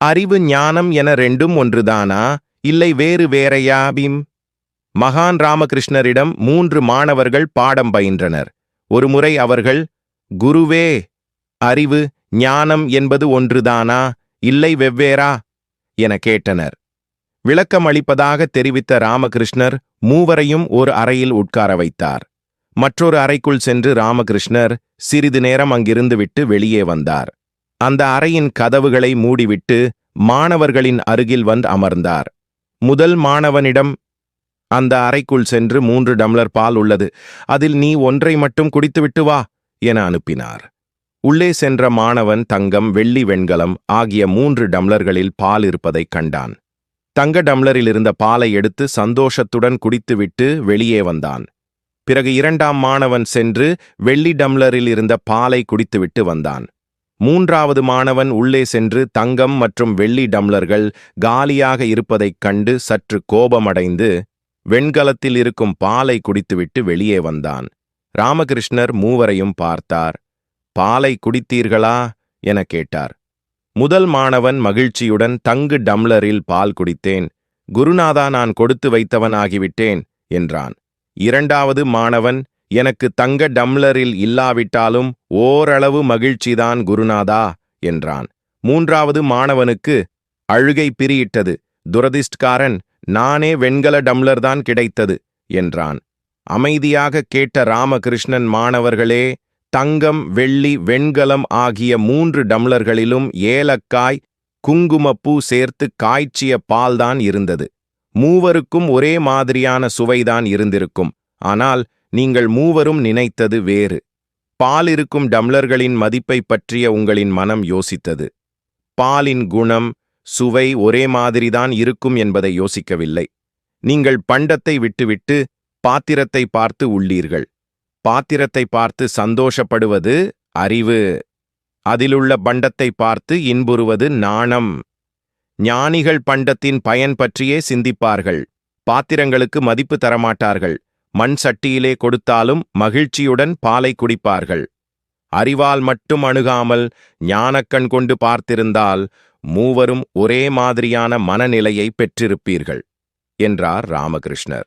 அறிவு ஞானம் என ரெண்டும் ஒன்றுதானா? இல்லை வேறு வேறையா பீம்? மகான் ராமகிருஷ்ணரிடம் மூன்று மாணவர்கள் பாடம் பயின்றனர். ஒருமுறை அவர்கள் குருவே அறிவு ஞானம் என்பது ஒன்றுதானா? இல்லை வெவ்வேறா? என கேட்டனர். விளக்கம் அளிப்பதாக தெரிவித்த ராமகிருஷ்ணர் மூவரையும் ஒரு அறையில் உட்கார வைத்தார். மற்றொரு அறைக்குள் சென்று ராமகிருஷ்ணர் சிறிது நேரம் அங்கிருந்து விட்டு வெளியே வந்தார். அந்த அறையின் கதவுகளை மூடிவிட்டு மாணவர்களின் அருகில் வந்து அமர்ந்தார். முதல் மாணவனிடம் அந்த அறைக்குள் சென்று மூன்று டம்ளர் பால் உள்ளது. அதில் நீ ஒன்றை மட்டும் குடித்துவிட்டு வா என அனுப்பினார். உள்ளே சென்ற மாணவன் தங்கம் வெள்ளி வெண்கலம் ஆகிய மூன்று டம்ளர்களில் பால் இருப்பதைக் கண்டான். தங்க டம்ளரில் இருந்த பாலை எடுத்து சந்தோஷத்துடன் குடித்துவிட்டு வெளியே வந்தான். பிறகு இரண்டாம் மாணவன் சென்று வெள்ளி டம்ளரில் இருந்த பாலை குடித்துவிட்டு வந்தான். மூன்றாவது மாணவன் உள்ளே சென்று தங்கம் மற்றும் வெள்ளி டம்ளர்கள் காலியாக இருப்பதைக் கண்டு சற்று கோபமடைந்து வெண்கலத்தில் இருக்கும் பாலை குடித்துவிட்டு வெளியே வந்தான். ராமகிருஷ்ணர் மூவரையும் பார்த்தார். பாலை குடித்தீர்களா? என கேட்டார். முதல் மாணவன் மகிழ்ச்சியுடன் தங்கு டம்ளரில் பால் குடித்தேன். குருநாதா நான் கொடுத்து வைத்தவன் ஆகிவிட்டேன் என்றான். இரண்டாவது மாணவன் எனக்கு தங்க டம்ளரில் இல்லாவிட்டாலும் ஓரளவு மகிழ்ச்சிதான் குருநாதா என்றான். மூன்றாவது மாணவனுக்கு அழுகை பிரியிட்டது. துரதிஷ்டக்காரன் நானே வெண்கல டம்ளர் தான் கிடைத்தது என்றான். அமைதியாக கேட்ட ராமகிருஷ்ணன் மாணவர்களே தங்கம் வெள்ளி வெண்கலம் ஆகிய மூன்று டம்ளர்களிலும் ஏலக்காய் குங்குமப்பூ சேர்த்து காய்ச்சிய பால்தான் இருந்தது. மூவருக்கும் ஒரே மாதிரியான சுவைதான் இருந்திருக்கும். ஆனால் நீங்கள் மூவரும் நினைத்தது வேறு. பால் இருக்கும் டம்ளர்களின் மதிப்பைப் பற்றிய உங்களின் மனம் யோசித்தது. பாலின் குணம் சுவை ஒரே மாதிரிதான் இருக்கும் என்பதை யோசிக்கவில்லை. நீங்கள் பண்டத்தை விட்டுவிட்டு பாத்திரத்தை பார்த்து உள்ளீர்கள். பாத்திரத்தை பார்த்து சந்தோஷப்படுவது அறிவு. அதிலுள்ள பண்டத்தை பார்த்து இன்புறுவது நாணம். ஞானிகள் பண்டத்தின் பயன் பற்றியே சிந்திப்பார்கள். பாத்திரங்களுக்கு மதிப்பு தரமாட்டார்கள். மண் சட்டியிலே கொடுத்தாலும் மகிழ்ச்சியுடன் பாலை குடிப்பார்கள். அறிவால் மட்டும் அணுகாமல் ஞானக்கண் கொண்டு பார்த்திருந்தால் மூவரும் ஒரே மாதிரியான மனநிலையை பெற்றிருப்பீர்கள் என்றார் ராமகிருஷ்ணர்.